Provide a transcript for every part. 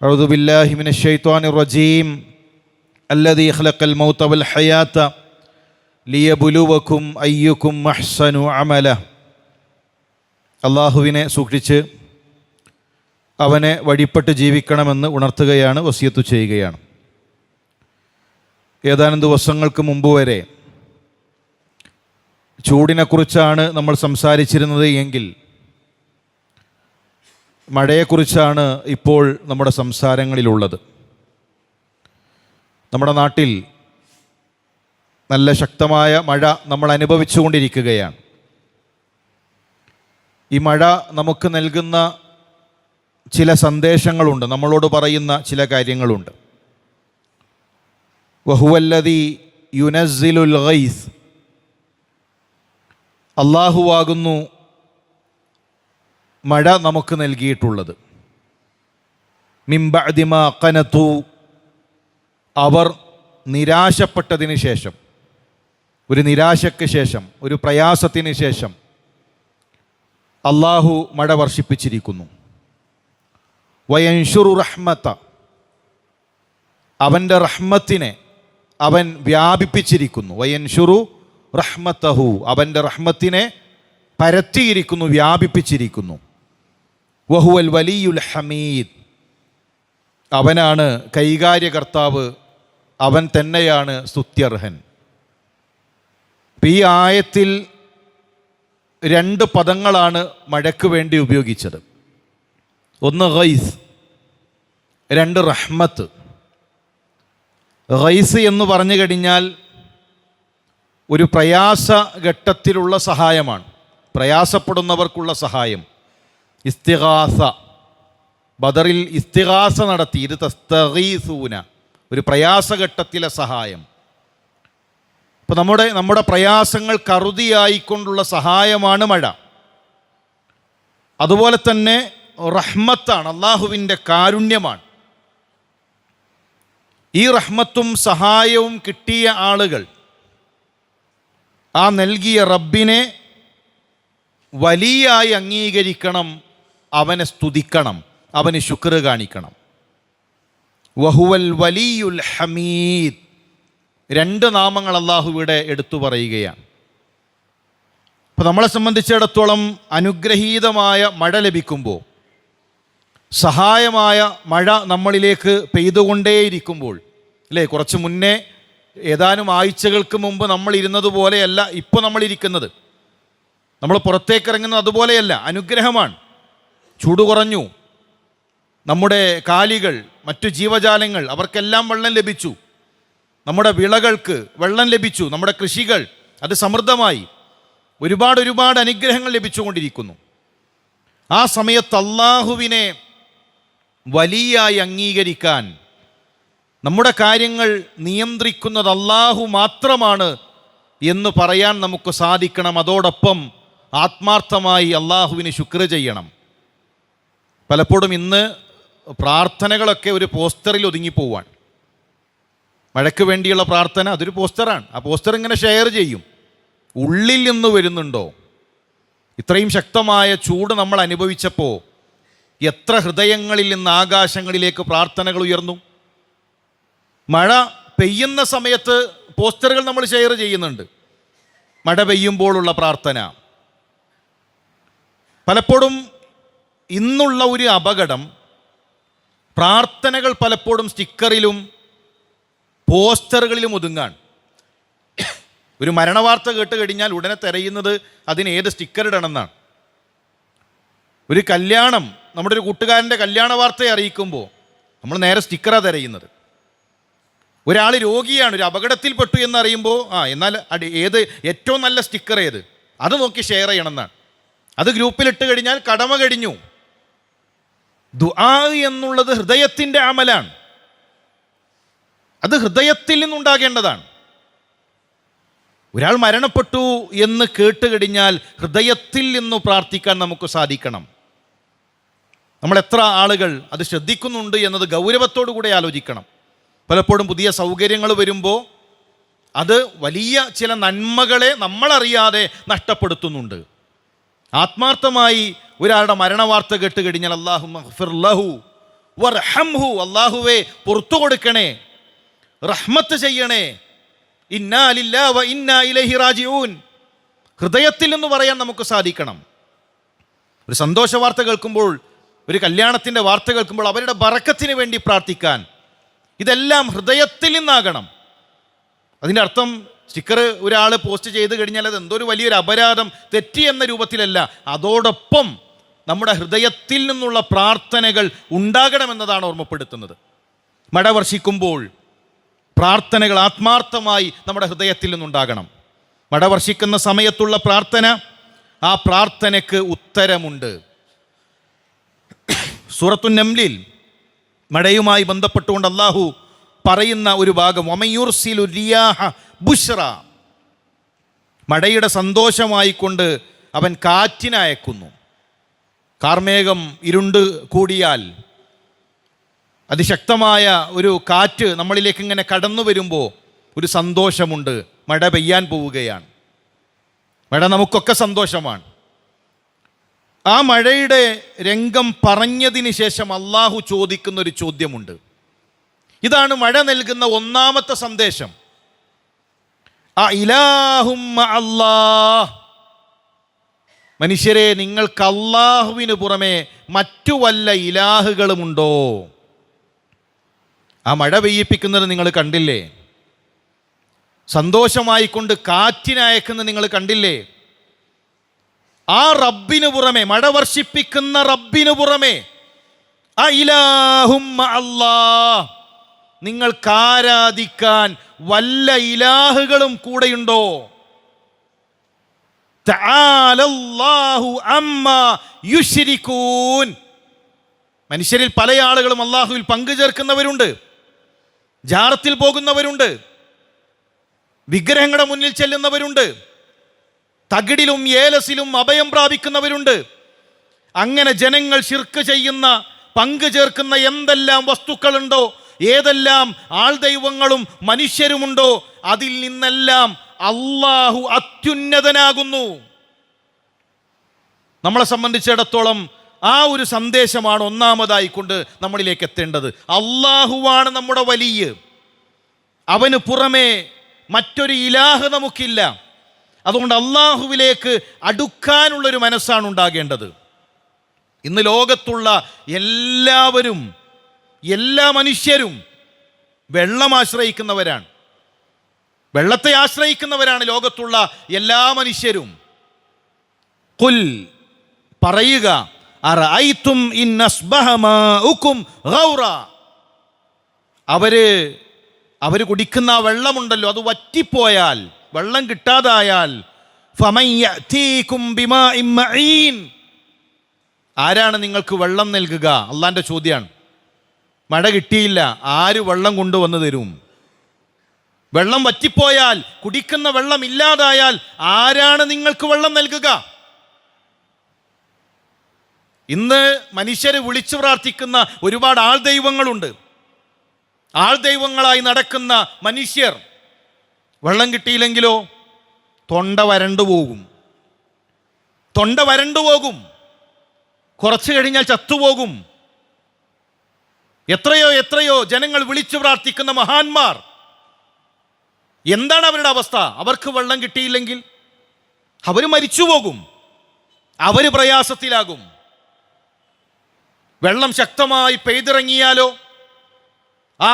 أعوذ بالله من الشيطان الرجيم الذي خلق الموت والحياة ليبلوكم أيكم أحسن عملا അള്ളാഹുവിനെ സൂക്ഷിച്ച് അവനെ വഴിപ്പെട്ട് ജീവിക്കണമെന്ന് ഉണർത്തുകയാണ് വസിയത്ത് ചെയ്യുകയാണ് ഏതാനും ദിവസങ്ങൾക്ക് മുമ്പ് വരെ ചൂടിനെക്കുറിച്ചാണ് നമ്മൾ സംസാരിച്ചിരുന്നത് എങ്കിൽ മഴയെക്കുറിച്ചാണ് ഇപ്പോൾ നമ്മുടെ സംസാരങ്ങളിലുള്ളത്. നമ്മുടെ നാട്ടിൽ നല്ല ശക്തമായ മഴ നമ്മൾ അനുഭവിച്ചുകൊണ്ടിരിക്കുകയാണ്. ഈ മഴ നമുക്ക് നൽകുന്ന ചില സന്ദേശങ്ങളുണ്ട് നമ്മളോട് പറയുന്ന ചില കാര്യങ്ങളുണ്ട്. വഹുവല്ലതി യുനസിലുൽ ഗൈസ് അള്ളാഹുവാകുന്നു മഴ നമുക്ക് നൽകിയിട്ടുള്ളത്. മിംബഅദിമ കനത്തു അവർ നിരാശപ്പെട്ടതിന് ശേഷം ഒരു നിരാശയ്ക്ക് ശേഷം ഒരു പ്രയാസത്തിന് ശേഷം അള്ളാഹു മഴ വർഷിപ്പിച്ചിരിക്കുന്നു. വയൻഷുറു റഹ്മത്ത അവന്റെ റഹ്മത്തിനെ അവൻ വ്യാപിപ്പിച്ചിരിക്കുന്നു. വയൻഷുറു റഹ്മത്തഹു അവന്റെ റഹ്മത്തിനെ പരത്തിയിരിക്കുന്നു വ്യാപിപ്പിച്ചിരിക്കുന്നു. വഹുവൽ വലിയുൽ ഹമീദ്. അവനാണ് കൈകാര്യകർത്താവ് അവൻ തന്നെയാണ് സ്തുത്യർഹൻ. ഈ ആയത്തിൽ രണ്ട് പദങ്ങളാണ് മഴയ്ക്ക് വേണ്ടി ഉപയോഗിച്ചത്. ഒന്ന് ഗൈസ് രണ്ട് റഹ്മത്ത്. ഗൈസ് എന്ന് പറഞ്ഞു കഴിഞ്ഞാൽ ഒരു പ്രയാസ ഘട്ടത്തിലുള്ള സഹായമാണ് പ്രയാസപ്പെടുന്നവർക്കുള്ള സഹായം. ഇസ്തിഹാസ ബദറിൽ ഇസ്തിഹാസ നടത്തി. ഇത് തസ്തീസൂന ഒരു പ്രയാസഘട്ടത്തിലെ സഹായം. അപ്പോൾ നമ്മുടെ നമ്മുടെ പ്രയാസങ്ങൾ കറുതിയായിക്കൊണ്ടുള്ള സഹായമാണ് മഴ. അതുപോലെ തന്നെ റഹ്മത്താണ് അള്ളാഹുവിന്റെ കാരുണ്യമാണ്. ഈ റഹ്മത്തും സഹായവും കിട്ടിയ ആളുകൾ ആ നൽകിയ റബ്ബിനെ വലിയായി അംഗീകരിക്കണം അവനെ സ്തുതിക്കണം അവന് ശുക്ർ കാണിക്കണം. വഹുവൽ വലിയുൽ ഹമീദ്. രണ്ട് നാമങ്ങൾ അള്ളാഹുവിടെ എടുത്തു പറയുകയാണ്. അപ്പോൾ നമ്മളെ സംബന്ധിച്ചിടത്തോളം അനുഗ്രഹീതമായ മഴ ലഭിക്കുമ്പോൾ സഹായമായ മഴ നമ്മളിലേക്ക് പെയ്തുകൊണ്ടേയിരിക്കുമ്പോൾ അല്ലേ? കുറച്ച് മുന്നേ ഏതാനും ആഴ്ചകൾക്ക് മുമ്പ് നമ്മൾ ഇരുന്നത് പോലെയല്ല ഇപ്പോൾ നമ്മളിരിക്കുന്നത് നമ്മൾ പുറത്തേക്ക് ഇറങ്ങുന്നത് അതുപോലെയല്ല അനുഗ്രഹമാണ്. ചൂട് കുറഞ്ഞു. നമ്മുടെ കാലികൾ മറ്റു ജീവജാലങ്ങൾ അവർക്കെല്ലാം വെള്ളം ലഭിച്ചു. നമ്മുടെ വിളകൾക്ക് വെള്ളം ലഭിച്ചു. നമ്മുടെ കൃഷികൾ അത് സമൃദ്ധമായി. ഒരുപാട് ഒരുപാട് അനുഗ്രഹങ്ങൾ ലഭിച്ചുകൊണ്ടിരിക്കുന്നു. ആ സമയത്ത് അള്ളാഹുവിനെ വലിയായി അംഗീകരിക്കാൻ നമ്മുടെ കാര്യങ്ങൾ നിയന്ത്രിക്കുന്നത് അള്ളാഹു മാത്രമാണ് എന്ന് പറയാൻ നമുക്ക് സാധിക്കണം. അതോടൊപ്പം ആത്മാർത്ഥമായി അള്ളാഹുവിന് ശുക്ര ചെയ്യണം. പലപ്പോഴും ഇന്ന് പ്രാർത്ഥനകളൊക്കെ ഒരു പോസ്റ്ററിൽ ഒതുങ്ങിപ്പോവാണ്. മഴയ്ക്ക് വേണ്ടിയുള്ള പ്രാർത്ഥന അതൊരു പോസ്റ്ററാണ്. ആ പോസ്റ്റർ ഇങ്ങനെ ഷെയർ ചെയ്യും. ഉള്ളിൽ നിന്ന് വരുന്നുണ്ടോ? ഇത്രയും ശക്തമായ ചൂട് നമ്മൾ അനുഭവിച്ചപ്പോൾ എത്ര ഹൃദയങ്ങളിൽ നിന്ന് ആകാശങ്ങളിലേക്ക് പ്രാർത്ഥനകൾ ഉയർന്നു? മഴ പെയ്യുന്ന സമയത്ത് പോസ്റ്ററുകൾ നമ്മൾ ഷെയർ ചെയ്യുന്നുണ്ട്. മഴ പെയ്യുമ്പോഴുള്ള പ്രാർത്ഥന. പലപ്പോഴും ഇന്നുള്ള ഒരു അപകടം പ്രാർത്ഥനകൾ പലപ്പോഴും സ്റ്റിക്കറിലും പോസ്റ്ററുകളിലും ഒതുങ്ങാണ്. ഒരു മരണവാർത്ത കേട്ട് കഴിഞ്ഞാൽ ഉടനെ തിരയുന്നത് അതിന് ഏത് സ്റ്റിക്കർ ഇടണമെന്നാണ്. ഒരു കല്യാണം നമ്മുടെ ഒരു കൂട്ടുകാരന്റെ കല്യാണ വാർത്തയെ അറിയിക്കുമ്പോൾ നമ്മൾ നേരെ സ്റ്റിക്കറാണ് തിരയുന്നത്. ഒരാൾ രോഗിയാണ് ഒരു അപകടത്തിൽപ്പെട്ടു എന്നറിയുമ്പോൾ ആ എന്നാൽ അടി ഏത് ഏറ്റവും നല്ല സ്റ്റിക്കർ ഏത്? അത് നോക്കി ഷെയർ ചെയ്യണം എന്നാണ് അത് ഗ്രൂപ്പിലിട്ട് കഴിഞ്ഞാൽ കടമ കഴിഞ്ഞു. ദുആ എന്നുള്ളത് ഹൃദയത്തിന്റെ അമലാണ്. അത് ഹൃദയത്തിൽ നിന്നുണ്ടാകേണ്ടതാണ്. ഒരാൾ മരണപ്പെട്ടു എന്ന് കേട്ട് കഴിഞ്ഞാൽ ഹൃദയത്തിൽ നിന്ന് പ്രാർത്ഥിക്കാൻ നമുക്ക് സാധിക്കണം. നമ്മൾ എത്ര ആളുകൾ അത് ശ്രദ്ധിക്കുന്നുണ്ട് എന്നത് ഗൗരവത്തോടു കൂടെ ആലോചിക്കണം. പലപ്പോഴും പുതിയ സൗകര്യങ്ങൾ വരുമ്പോൾ അത് വലിയ ചില നന്മകളെ നമ്മളറിയാതെ നഷ്ടപ്പെടുത്തുന്നുണ്ട്. ആത്മാർത്ഥമായി ഒരാളുടെ മരണവാർത്ത കേട്ട് കഴിഞ്ഞാൽ അള്ളാഹു അള്ളാഹുവേ പുറത്തു കൊടുക്കണേ റഹ്മത്ത് ചെയ്യണേ. ഇന്നാ ലില്ലാ വ ഇന്നാ ഇലൈഹി റാജിഊൻ. ഹൃദയത്തിൽ എന്ന് പറയാൻ നമുക്ക് സാധിക്കണം. ഒരു സന്തോഷ വാർത്ത കേൾക്കുമ്പോൾ ഒരു കല്യാണത്തിന്റെ വാർത്ത കേൾക്കുമ്പോൾ അവരുടെ ബറക്കത്തിന് വേണ്ടി പ്രാർത്ഥിക്കാൻ ഇതെല്ലാം ഹൃദയത്തിൽ നിന്നാകണം. അതിന്റെ അർത്ഥം സ്റ്റിക്കർ ഒരാൾ പോസ്റ്റ് ചെയ്ത് കഴിഞ്ഞാൽ അത് എന്തോ ഒരു വലിയൊരു അപരാധം തെറ്റി എന്ന രൂപത്തിലല്ല. അതോടൊപ്പം നമ്മുടെ ഹൃദയത്തിൽ നിന്നുള്ള പ്രാർത്ഥനകൾ ഉണ്ടാകണമെന്നതാണ് ഓർമ്മപ്പെടുത്തുന്നത്. മഴ വർഷിക്കുമ്പോൾ പ്രാർത്ഥനകൾ ആത്മാർത്ഥമായി നമ്മുടെ ഹൃദയത്തിൽ നിന്നുണ്ടാകണം. മഴ വർഷിക്കുന്ന സമയത്തുള്ള പ്രാർത്ഥന ആ പ്രാർത്ഥനയ്ക്ക് ഉത്തരമുണ്ട്. സൂറത്തു നംലിൽ മഴയുമായി ബന്ധപ്പെട്ടുകൊണ്ട് അള്ളാഹു പറയുന്ന ഒരു ഭാഗം ഒമയൂർ റിയാഹ ബുഷ്റ മഴയുടെ സന്തോഷമായിക്കൊണ്ട് അവൻ കാറ്റിനയക്കുന്നു കാർമേഘം ഇരുണ്ട് കൂടിയാൽ അതിശക്തമായ ഒരു കാറ്റ് നമ്മളിലേക്ക് ഇങ്ങനെ കടന്നു വരുമ്പോൾ ഒരു സന്തോഷമുണ്ട്. മഴ പെയ്യാൻ പോവുകയാണ്. മഴ നമുക്കൊക്കെ സന്തോഷമാണ്. ആ മഴയുടെ രംഗം പറഞ്ഞതിന് ശേഷം അള്ളാഹു ചോദിക്കുന്ന ഒരു ചോദ്യമുണ്ട്. ഇതാണ് മഴ നൽകുന്ന ഒന്നാമത്തെ സന്ദേശം. അല്ലാഹ്. മനുഷ്യരെ നിങ്ങൾക്ക് അള്ളാഹുവിന് പുറമെ മറ്റു വല്ല ഇലാഹുകളുമുണ്ടോ? ആ മഴ പെയ്യിപ്പിക്കുന്നത് നിങ്ങൾ കണ്ടില്ലേ? സന്തോഷമായിക്കൊണ്ട് കാറ്റിനയക്കുന്നത് നിങ്ങൾ കണ്ടില്ലേ? ആ റബ്ബിന് പുറമെ മഴ വർഷിപ്പിക്കുന്ന റബ്ബിന് പുറമെ ഇലാഹുമ്മ അല്ലാ നിങ്ങൾക്ക് ആരാധിക്കാൻ വല്ല ഇലാഹുകളും കൂടെയുണ്ടോ? മനുഷ്യരിൽ പല ആളുകളും അള്ളാഹുവിൽ പങ്കു ചേർക്കുന്നവരുണ്ട് ജാറത്തിൽ പോകുന്നവരുണ്ട് വിഗ്രഹങ്ങളുടെ മുന്നിൽ ചെല്ലുന്നവരുണ്ട് തകിടിലും ഏലസിലും അഭയം പ്രാപിക്കുന്നവരുണ്ട്. അങ്ങനെ ജനങ്ങൾ ശിർക്ക് ചെയ്യുന്ന പങ്കു ചേർക്കുന്ന എന്തെല്ലാം വസ്തുക്കളുണ്ടോ? ഏതെല്ലാം ആൾ ദൈവങ്ങളും മനുഷ്യരുമുണ്ടോ അതിൽ നിന്നെല്ലാം അള്ളാഹു അത്യുന്നതനാകുന്നു. നമ്മളെ സംബന്ധിച്ചിടത്തോളം ആ ഒരു സന്ദേശമാണ് ഒന്നാമതായി കൊണ്ട് നമ്മളിലേക്ക് എത്തേണ്ടത്. അള്ളാഹുവാണ് നമ്മുടെ വലിയ. അവന് പുറമേ മറ്റൊരു ഇലാഹ് നമുക്കില്ല. അതുകൊണ്ട് അള്ളാഹുവിലേക്ക് അടുക്കാനുള്ളൊരു മനസ്സാണ് ഉണ്ടാകേണ്ടത്. ഇന്ന് ലോകത്തുള്ള എല്ലാവരും എല്ലാ മനുഷ്യരും വെള്ളം ആശ്രയിക്കുന്നവരാണ്. വെള്ളത്തെ ആശ്രയിക്കുന്നവരാണ് ലോകത്തുള്ള എല്ലാ മനുഷ്യരും. കുൽ പറയുക അവർ അവർ കുടിക്കുന്ന വെള്ളമുണ്ടല്ലോ അത് വറ്റിപ്പോയാൽ വെള്ളം കിട്ടാതായാൽ ആരാണ് നിങ്ങൾക്ക് വെള്ളം നൽകുക? അള്ളാന്റെ ചോദ്യമാണ്. മഴ കിട്ടിയില്ല. ആര് വെള്ളം കൊണ്ടുവന്ന് തരും? വെള്ളം വറ്റിപ്പോയാൽ കുടിക്കുന്ന വെള്ളം ഇല്ലാതായാൽ ആരാണ് നിങ്ങൾക്ക് വെള്ളം നൽകുക? ഇന്ന് മനുഷ്യരെ വിളിച്ചു പ്രാർത്ഥിക്കുന്ന ഒരുപാട് ആൾ ദൈവങ്ങളുണ്ട് ആൾ ദൈവങ്ങളായി നടക്കുന്ന മനുഷ്യർ വെള്ളം കിട്ടിയില്ലെങ്കിലോ? തൊണ്ട വരണ്ടു പോകും. തൊണ്ട വരണ്ടു പോകും. കുറച്ച് കഴിഞ്ഞാൽ ചത്തുപോകും. എത്രയോ എത്രയോ ജനങ്ങൾ വിളിച്ചു പ്രാർത്ഥിക്കുന്ന മഹാന്മാർ. എന്താണ് അവരുടെ അവസ്ഥ? അവർക്ക് വെള്ളം കിട്ടിയില്ലെങ്കിൽ അവർ മരിച്ചു പോകും അവർ പ്രയാസത്തിലാകും. വെള്ളം ശക്തമായി പെയ്തിറങ്ങിയാലോ? ആ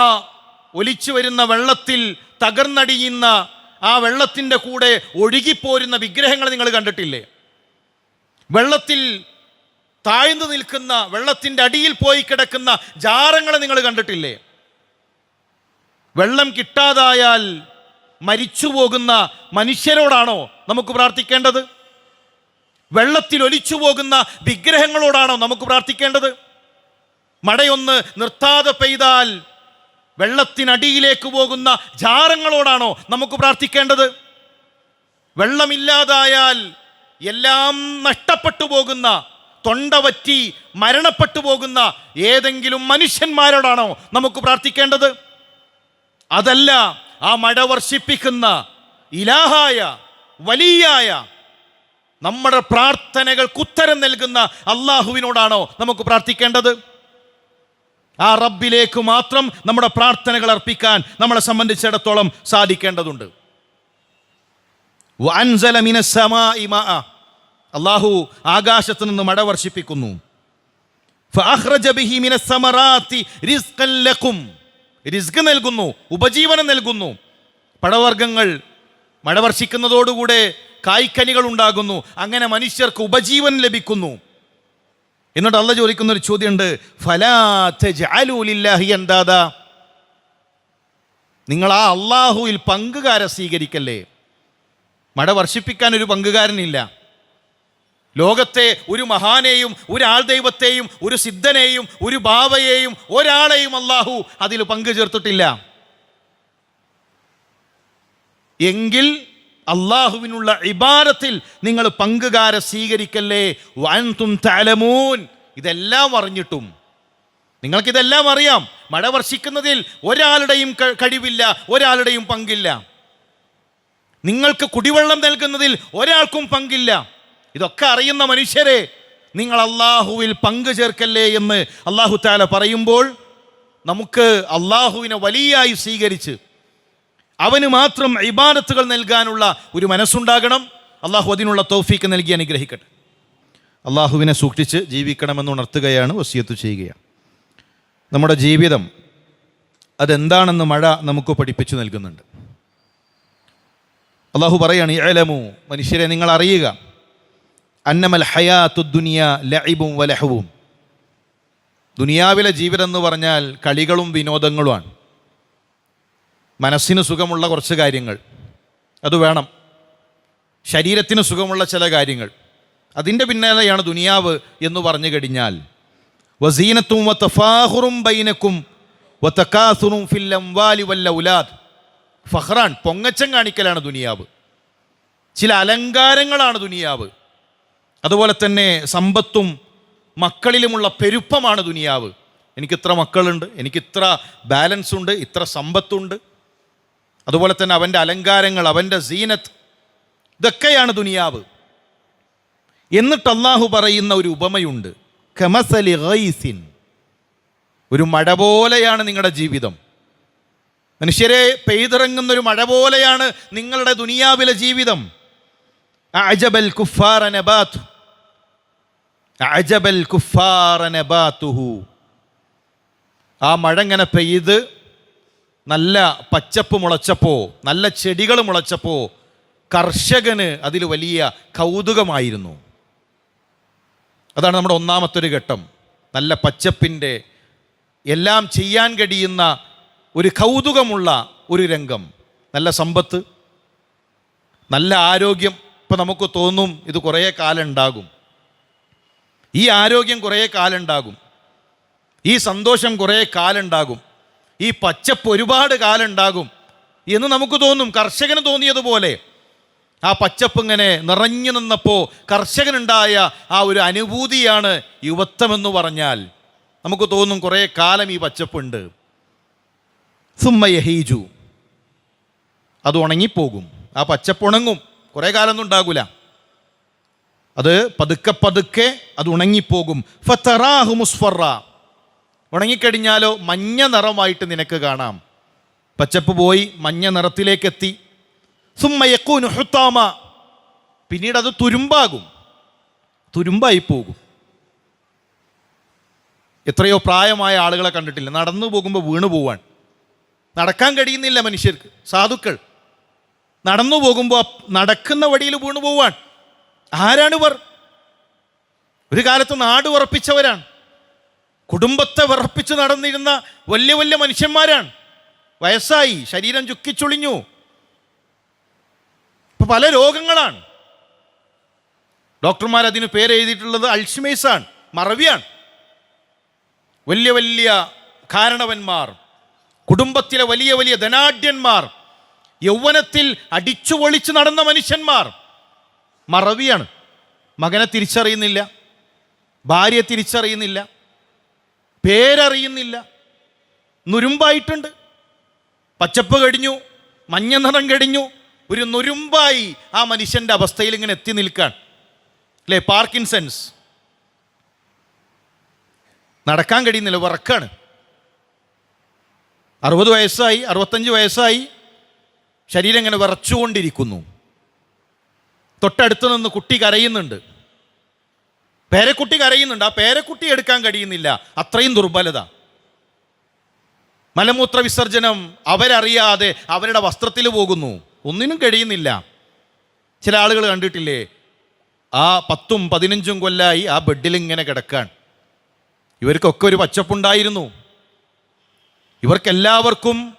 ഒലിച്ചു വരുന്ന വെള്ളത്തിൽ തകർന്നടിയുന്ന ആ വെള്ളത്തിന്റെ കൂടെ ഒഴുകിപ്പോരുന്ന വിഗ്രഹങ്ങൾ നിങ്ങൾ കണ്ടിട്ടില്ലേ? വെള്ളത്തിൽ താഴ്ന്നു നിൽക്കുന്ന വെള്ളത്തിന്റെ അടിയിൽ പോയി കിടക്കുന്ന ജാറങ്ങളെ നിങ്ങൾ കണ്ടിട്ടില്ലേ? വെള്ളം കിട്ടാതായാൽ മരിച്ചു പോകുന്ന മനുഷ്യരോടാണോ നമുക്ക് പ്രാർത്ഥിക്കേണ്ടത്? വെള്ളത്തിൽ ഒലിച്ചു പോകുന്ന വിഗ്രഹങ്ങളോടാണോ നമുക്ക് പ്രാർത്ഥിക്കേണ്ടത്? മഴയൊന്ന് നിർത്താതെ പെയ്താൽ വെള്ളത്തിനടിയിലേക്ക് പോകുന്ന ജാറങ്ങളോടാണോ നമുക്ക് പ്രാർത്ഥിക്കേണ്ടത്? വെള്ളമില്ലാതായാൽ എല്ലാം നഷ്ടപ്പെട്ടു പോകുന്ന തൊണ്ട വറ്റി മരണപ്പെട്ടു പോകുന്ന ഏതെങ്കിലും മനുഷ്യന്മാരോടാണോ നമുക്ക് പ്രാർത്ഥിക്കേണ്ടത്? അതല്ല ആ മഴ വർഷിപ്പിക്കുന്ന ഇലാഹായ വലിയായ നമ്മുടെ പ്രാർത്ഥനകൾക്ക് ഉത്തരം നൽകുന്ന അള്ളാഹുവിനോടാണോ നമുക്ക് പ്രാർത്ഥിക്കേണ്ടത്? ആ റബ്ബിലേക്ക് മാത്രം നമ്മുടെ പ്രാർത്ഥനകൾ അർപ്പിക്കാൻ നമ്മളെ സംബന്ധിച്ചിടത്തോളം സാധിക്കേണ്ടതുണ്ട്. വഅൻസല മിനസ്സമാഇ മാഅ. അള്ളാഹു ആകാശത്ത് നിന്ന് മഴ വർഷിപ്പിക്കുന്നു. റിസ്ക് നൽകുന്നു ഉപജീവനം നൽകുന്നു. പഴവർഗങ്ങൾ മഴ വർഷിക്കുന്നതോടുകൂടെ കായ്ക്കനികൾ ഉണ്ടാകുന്നു അങ്ങനെ മനുഷ്യർക്ക് ഉപജീവനം ലഭിക്കുന്നു. എന്നിട്ട് അള്ള ചോദിക്കുന്ന ഒരു ചോദ്യമുണ്ട് ഫലാ തജ്അലൂ ലില്ലാഹി അൻദാദാ. നിങ്ങൾ ആ അള്ളാഹുവിൽ പങ്കുകാരെ സ്വീകരിക്കല്ലേ? മഴ വർഷിപ്പിക്കാൻ ഒരു പങ്കുകാരനില്ല. ലോകത്തെ ഒരു മഹാനെയും ഒരു ആൾ ദൈവത്തെയും ഒരു സിദ്ധനെയും ഒരു ബാബയെയും ഒരാളെയും അള്ളാഹു അതിൽ പങ്കു ചേർത്തിട്ടില്ല എങ്കിൽ അള്ളാഹുവിനുള്ള ഇബാരത്തിൽ നിങ്ങൾ പങ്കുകാര സ്വീകരിക്കല്ലേ? വൻതും തലമൂൻ ഇതെല്ലാം അറിഞ്ഞിട്ടും. നിങ്ങൾക്കിതെല്ലാം അറിയാം. മഴ വർഷിക്കുന്നതിൽ ഒരാളുടെയും കഴിവില്ല ഒരാളുടെയും പങ്കില്ല. നിങ്ങൾക്ക് കുടിവെള്ളം നൽകുന്നതിൽ ഒരാൾക്കും പങ്കില്ല. ഇതൊക്കെ അറിയുന്ന മനുഷ്യരെ നിങ്ങൾ അള്ളാഹുവിൽ പങ്കു ചേർക്കല്ലേ എന്ന് അള്ളാഹു താല പറയുമ്പോൾ നമുക്ക് അള്ളാഹുവിനെ വലിയായി സ്വീകരിച്ച് അവന് മാത്രം ഇബാദത്തുകൾ നൽകാനുള്ള ഒരു മനസ്സുണ്ടാകണം. അള്ളാഹു അതിനുള്ള തോഫീക്ക് നൽകി അനുഗ്രഹിക്കട്ടെ. അള്ളാഹുവിനെ സൂക്ഷിച്ച് ജീവിക്കണമെന്ന് ഉണർത്തുകയാണ് വസിയത്ത് ചെയ്യുകയാണ്. നമ്മുടെ ജീവിതം അതെന്താണെന്ന് മഴ നമുക്ക് പഠിപ്പിച്ചു നൽകുന്നുണ്ട്. അള്ളാഹു പറയാണ് ഏലമു മനുഷ്യരെ നിങ്ങൾ അറിയുക. അന്നമൽ ഹയാത്തു ദുനിയ ലഹിബും വലഹവും. ദുനിയാവിലെ ജീവിതം എന്ന് പറഞ്ഞാൽ കളികളും വിനോദങ്ങളുമാണ്. മനസ്സിന് സുഖമുള്ള കുറച്ച് കാര്യങ്ങൾ. അത് വേണം. ശരീരത്തിന് സുഖമുള്ള ചില കാര്യങ്ങൾ. അതിന്റെ പിന്നാലെയാണ് ദുനിയാവ് എന്ന് പറഞ്ഞു കഴിഞ്ഞാൽ. വസീനത്തും വത്തഫാഹുറും ബൈനക്കും വത്തക്കാസുറും ഫില്ലം വാലി വല്ല ഉലാദ് ഫഹ്റാൻ പൊങ്ങച്ചം കാണിക്കലാണ് ദുനിയാവ്. ചില അലങ്കാരങ്ങളാണ് ദുനിയാവ്. അതുപോലെ തന്നെ സമ്പത്തും മക്കളിലുമുള്ള പെരുപ്പമാണ് ദുനിയാവ്. എനിക്കിത്ര മക്കളുണ്ട് എനിക്കിത്ര ബാലൻസ് ഉണ്ട് ഇത്ര സമ്പത്തുണ്ട്. അതുപോലെ തന്നെ അവന്റെ അലങ്കാരങ്ങൾ അവന്റെ സീനത്ത് ഇതൊക്കെയാണ് ദുനിയാവ്. എന്നിട്ട് അള്ളാഹു പറയുന്ന ഒരു ഉപമയുണ്ട്. കമസലി ഗൈസിൻ. ഒരു മഴ പോലെയാണ് നിങ്ങളുടെ ജീവിതം. മനുഷ്യരെ പെയ്തിറങ്ങുന്ന ഒരു മഴ പോലെയാണ് നിങ്ങളുടെ ദുനിയാവിലെ ജീവിതം. അജബൽ കുഫാറ അജബൽ കുഫാറ ആ മഴ ഇങ്ങനെ പെയ്ത് നല്ല പച്ചപ്പ് മുളച്ചപ്പോ നല്ല ചെടികൾ മുളച്ചപ്പോ കർഷകന് അതിൽ വലിയ കൗതുകമായിരുന്നു. അതാണ് നമ്മുടെ ഒന്നാമത്തെ ഒരു ഘട്ടം. നല്ല പച്ചപ്പിന്റെ എല്ലാം ചെയ്യാൻ കഴിയുന്ന ഒരു കൗതുകമുള്ള ഒരു രംഗം. നല്ല സമ്പത്ത് നല്ല ആരോഗ്യം ഇപ്പം നമുക്ക് തോന്നും ഇത് കുറേ കാലം ഉണ്ടാകും ഈ ആരോഗ്യം കുറേ കാലം ഉണ്ടാകും ഈ സന്തോഷം കുറേ കാലം ഉണ്ടാകും ഈ പച്ചപ്പ് ഒരുപാട് കാലം ഉണ്ടാകും എന്ന് നമുക്ക് തോന്നും. കർഷകന് തോന്നിയതുപോലെ. ആ പച്ചപ്പ് ഇങ്ങനെ നിറഞ്ഞു നിന്നപ്പോൾ കർഷകനുണ്ടായ ആ ഒരു അനുഭൂതിയാണ് യുവത്വമെന്ന് പറഞ്ഞാൽ നമുക്ക് തോന്നും കുറേ കാലം ഈ പച്ചപ്പുണ്ട്. സുമ്മയഹീജു അത് ഉണങ്ങിപ്പോകും. ആ പച്ചപ്പ് ഉണങ്ങും. കുറേ കാലമൊന്നും ഉണ്ടാകൂല. അത് പതുക്കെ പതുക്കെ അത് ഉണങ്ങിപ്പോകും. ഫത്തറാഹു മുസ്ഫറ. ഉണങ്ങിക്കഴിഞ്ഞാലോ മഞ്ഞ നിറമായിട്ട് നിനക്ക് കാണാം. പച്ചപ്പ് പോയി മഞ്ഞ നിറത്തിലേക്കെത്തി. സുമ്മയക്കൂനു ഹുത്താമ. പിന്നീട് അത് തുരുമ്പാകും. തുരുമ്പായി പോകും എത്രയോ പ്രായമായ ആളുകളെ കണ്ടിട്ടില്ല. നടന്നു പോകുമ്പോൾ വീണു പോവാൻ നടക്കാൻ കഴിയുന്നില്ല മനുഷ്യർക്ക്. സാധുക്കൾ. നടന്നു പോകുമ്പോൾ നടക്കുന്ന വഴിയിൽ വീണു പോവാൻ. ആരാണിവർ? ഒരു കാലത്ത് നാട് ഉറപ്പിച്ചവരാണ്. കുടുംബത്തെ വിറപ്പിച്ച് നടന്നിരുന്ന വലിയ വലിയ മനുഷ്യന്മാരാണ്. വയസ്സായി ശരീരം ചുക്കിച്ചുളിഞ്ഞു. ഇപ്പൊ പല രോഗങ്ങളാണ്. ഡോക്ടർമാർ അതിന് പേരെഴുതിയിട്ടുള്ളത് ആണ് മറവിയാണ്. വലിയ വലിയ കാരണവന്മാർ കുടുംബത്തിലെ വലിയ വലിയ ധനാഢ്യന്മാർ യൗവനത്തിൽ അടിച്ചു പൊളിച്ച് നടന്ന മനുഷ്യന്മാർ. മറവിയാണ്. മകനെ തിരിച്ചറിയുന്നില്ല. ഭാര്യയെ തിരിച്ചറിയുന്നില്ല. പേരറിയുന്നില്ല. നുരുമ്പായിട്ടുണ്ട്. പച്ചപ്പ് കഴിഞ്ഞു മഞ്ഞ നിറം കഴിഞ്ഞു ഒരു നുരുമ്പായി ആ മനുഷ്യന്റെ അവസ്ഥയിൽ ഇങ്ങനെ എത്തി നിൽക്കാൻ. അല്ലേ? പാർക്കിൻസൺസ്. നടക്കാൻ കഴിയുന്നില്ല. വറക്കാണ് അറുപത് വയസ്സായി അറുപത്തഞ്ച് വയസ്സായി. ശരീരം ഇങ്ങനെ വിറച്ചുകൊണ്ടിരിക്കുന്നു. തൊട്ടടുത്ത് നിന്ന് കുട്ടി കരയുന്നുണ്ട്. പേരക്കുട്ടി കരയുന്നുണ്ട്. ആ പേരക്കുട്ടി എടുക്കാൻ കഴിയുന്നില്ല. അത്രയും ദുർബലത. മലമൂത്ര വിസർജനം അവരറിയാതെ അവരുടെ വസ്ത്രത്തിൽ പോകുന്നു. ഒന്നിനും കഴിയുന്നില്ല. ചില ആളുകൾ കണ്ടിട്ടില്ലേ? ആ പത്തും പതിനഞ്ചും കൊല്ലായി ആ ബെഡിൽ ഇങ്ങനെ കിടക്കാൻ ഇവർക്കൊക്കെ ഒരു പച്ചപ്പുണ്ടായിരുന്നു. ഇവർക്കെല്ലാവർക്കും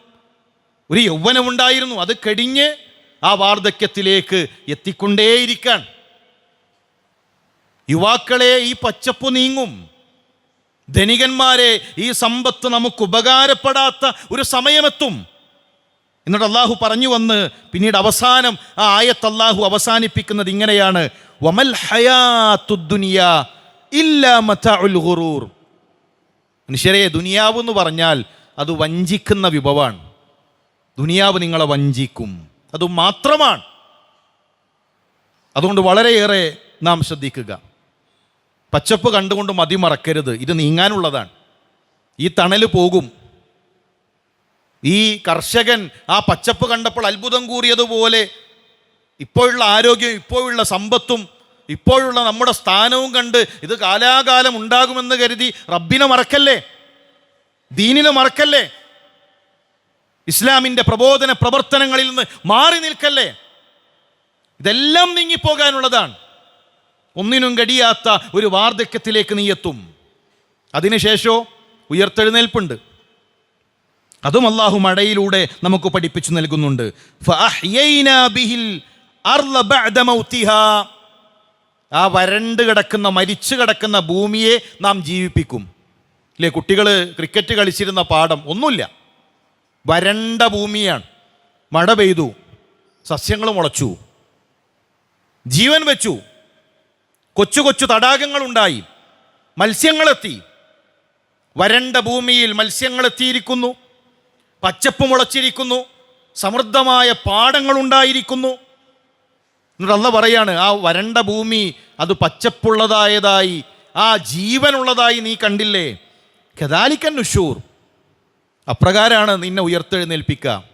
ഒരു യൗവനമുണ്ടായിരുന്നു. അത് കടിഞ്ഞ് ആ വാർദ്ധക്യത്തിലേക്ക് എത്തിക്കൊണ്ടേയിരിക്കാൻ. യുവാക്കളെ ഈ പച്ചപ്പ് നീങ്ങും. ധനികന്മാരെ ഈ സമ്പത്ത് നമുക്ക് ഉപകാരപ്പെടാത്ത ഒരു സമയമെത്തും. എന്നിട്ട് അള്ളാഹു പറഞ്ഞു വന്ന് പിന്നീട് അവസാനം ആ ആയത്ത് അള്ളാഹു അവസാനിപ്പിക്കുന്നത് ഇങ്ങനെയാണ്. വമൽ ഹയാത്തുദ്ദുനിയ മനുഷ്യരെ ദുനിയാവ് എന്ന് പറഞ്ഞാൽ അത് വഞ്ചിക്കുന്ന വിഭവമാണ് ദുനിയാവ് നിങ്ങളെ വഞ്ചിക്കും. അത് മാത്രമാണ്. അതുകൊണ്ട് വളരെയേറെ നാം ശ്രദ്ധിക്കുക. പച്ചപ്പ് കണ്ടുകൊണ്ട് മതി മറക്കരുത്. ഇത് നീങ്ങാനുള്ളതാണ്. ഈ തണൽ പോകും. ഈ കർഷകൻ ആ പച്ചപ്പ് കണ്ടപ്പോൾ അത്ഭുതം കൂറിയതുപോലെ ഇപ്പോഴുള്ള ആരോഗ്യം ഇപ്പോഴുള്ള സമ്പത്തും ഇപ്പോഴുള്ള നമ്മുടെ സ്ഥാനവും കണ്ട് ഇത് കാലാകാലം ഉണ്ടാകുമെന്ന് കരുതി റബ്ബിനെ മറക്കല്ലേ? ദീനിനെ മറക്കല്ലേ? ഇസ്ലാമിന്റെ പ്രബോധന പ്രവർത്തനങ്ങളിൽ നിന്ന് മാറി നിൽക്കല്ലേ? ഇതെല്ലാം നീങ്ങിപ്പോകാനുള്ളതാണ്. ഒന്നിനും കഴിയാത്ത ഒരു വാർദ്ധക്യത്തിലേക്ക് നീ എത്തും. അതിനുശേഷോ ഉയർത്തെഴുന്നേൽപ്പുണ്ട്. അതും അള്ളാഹു മഴയിലൂടെ നമുക്ക് പഠിപ്പിച്ചു നൽകുന്നുണ്ട്. ആ വരണ്ട് കിടക്കുന്ന മരിച്ചു കിടക്കുന്ന ഭൂമിയെ നാം ജീവിപ്പിക്കും. ഇല്ലേ കുട്ടികൾ ക്രിക്കറ്റ് കളിച്ചിരുന്ന പാഠം ഒന്നുമില്ല. വരണ്ട ഭൂമിയാണ്. മഴ പെയ്തു. സസ്യങ്ങൾ മുളച്ചു. ജീവൻ വെച്ചു. കൊച്ചു കൊച്ചു തടാകങ്ങളുണ്ടായി. മത്സ്യങ്ങളെത്തി. വരണ്ട ഭൂമിയിൽ മത്സ്യങ്ങളെത്തിയിരിക്കുന്നു പച്ചപ്പ് മുളച്ചിരിക്കുന്നു. സമൃദ്ധമായ പാടങ്ങളുണ്ടായിരിക്കുന്നു. എന്നിട്ട് അന്ന് പറയാണ് ആ വരണ്ട ഭൂമി അത് പച്ചപ്പുള്ളതായതായി ആ ജീവനുള്ളതായി നീ കണ്ടില്ലേ? കദാലിക്കൻ നുഷൂർ. അപ്രകാരമാണ് നിന്നെ ഉയർത്തെഴുന്നേൽപ്പിക്കുക.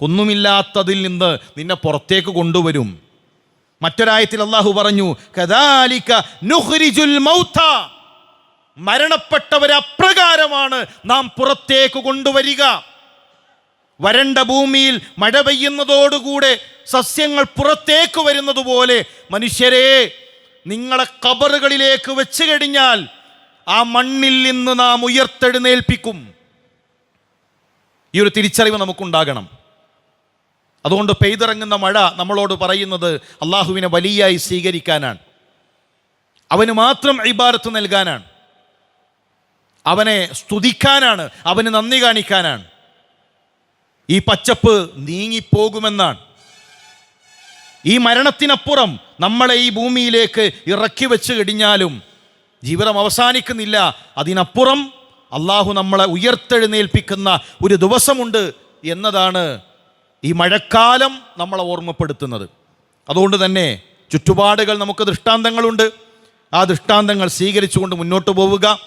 ഒന്നുമില്ലാത്തതിൽ നിന്ന് നിന്നെ പുറത്തേക്ക് കൊണ്ടുവരും. മറ്റൊരായത്തിൽ അള്ളാഹു പറഞ്ഞു കദാലിക നുഹ്രിജുൽ മൗത മരണപ്പെട്ടവരെ അപ്രകാരമാണ് നാം പുറത്തേക്ക് കൊണ്ടുവരിക. വരണ്ട ഭൂമിയിൽ മഴ പെയ്യുന്നതോടുകൂടെ സസ്യങ്ങൾ പുറത്തേക്ക് വരുന്നത് പോലെ മനുഷ്യരെ നിങ്ങളെ കബറുകളിലേക്ക് വെച്ച് കഴിഞ്ഞാൽ ആ മണ്ണിൽ നിന്ന് നാം ഉയർത്തെഴുന്നേൽപ്പിക്കും. ഈ ഒരു തിരിച്ചറിവ് നമുക്കുണ്ടാകണം. അതുകൊണ്ട് പെയ്തിറങ്ങുന്ന മഴ നമ്മളോട് പറയുന്നത് അള്ളാഹുവിനെ വലിയായി സ്വീകരിക്കാനാണ്. അവന് മാത്രം ഇബാരത്ത് നൽകാനാണ്. അവനെ സ്തുതിക്കാനാണ് അവന് നന്ദി കാണിക്കാനാണ്. ഈ പച്ചപ്പ് നീങ്ങിപ്പോകുമെന്നാണ്. ഈ മരണത്തിനപ്പുറം നമ്മളെ ഈ ഭൂമിയിലേക്ക് ഇറക്കി വെച്ച് കഴിഞ്ഞാലും ജീവിതം അവസാനിക്കുന്നില്ല. അതിനപ്പുറം അള്ളാഹു നമ്മളെ ഉയർത്തെഴുന്നേൽപ്പിക്കുന്ന ഒരു ദിവസമുണ്ട് എന്നതാണ് ഈ മഴക്കാലം നമ്മളെ ഓർമ്മപ്പെടുത്തുന്നത്. അതുകൊണ്ട് തന്നെ ചുറ്റുപാടുകൾ നമുക്ക് ദൃഷ്ടാന്തങ്ങളുണ്ട്. ആ ദൃഷ്ടാന്തങ്ങൾ സ്വീകരിച്ചുകൊണ്ട് മുന്നോട്ട് പോവുക.